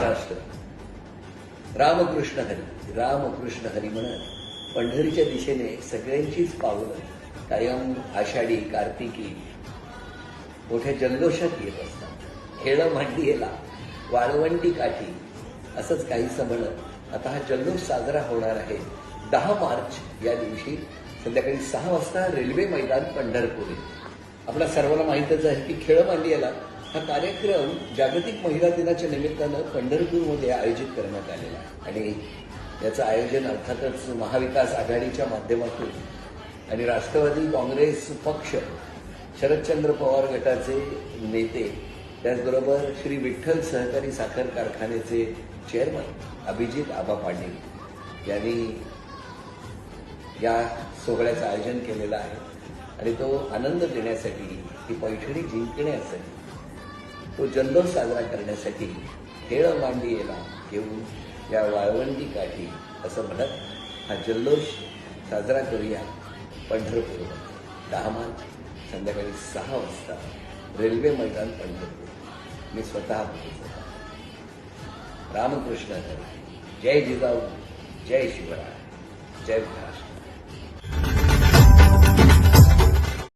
महाराष्ट्र रामकृष्ण हरी. रामकृष्ण हरी म्हणत पंढरीच्या दिशेने सगळ्यांचीच पावलं कायम आषाढी कार्तिकी मोठ्या जल्लोषात येत असतात. खेळं मांडीला वाळवंटी काठी असंच काहीसं म्हणत आता हा जल्लोष साजरा होणार आहे. दहा मार्च या दिवशी संध्याकाळी सहा वाजता रेल्वे मैदान पंढरपूर. आपल्या सर्वांना माहीतच आहे की खेळ मांडियाला हा कार्यक्रम जागतिक महिला दिनाच्या निमित्तानं पंढरपूरमध्ये आयोजित करण्यात आलेला आहे. आणि याचं आयोजन अर्थातच महाविकास आघाडीच्या माध्यमातून आणि राष्ट्रवादी काँग्रेस पक्ष शरदचंद्र पवार गटाचे नेते त्याचबरोबर श्री विठ्ठल सहकारी साखर कारखान्याचे चेअरमन अभिजित आबा पाटील यांनी या सोहळ्याचं आयोजन केलेलं आहे. आणि तो आनंद देण्यासाठी ही पैठणी जिंकण्यासाठी तो जल्लोष साजरा करण्यासाठी खेळ मांडियेला घेऊन या वाळवंटी काठी असं म्हणत हा जल्लोष साजरा करूया पंढरपूर. दहा मार्च संध्याकाळी सहा वाजता रेल्वे मैदान पंढरपूर. मी स्वतः रामकृष्ण हरी जय जिजाऊ जय शिवराय जय महाराष्ट्र.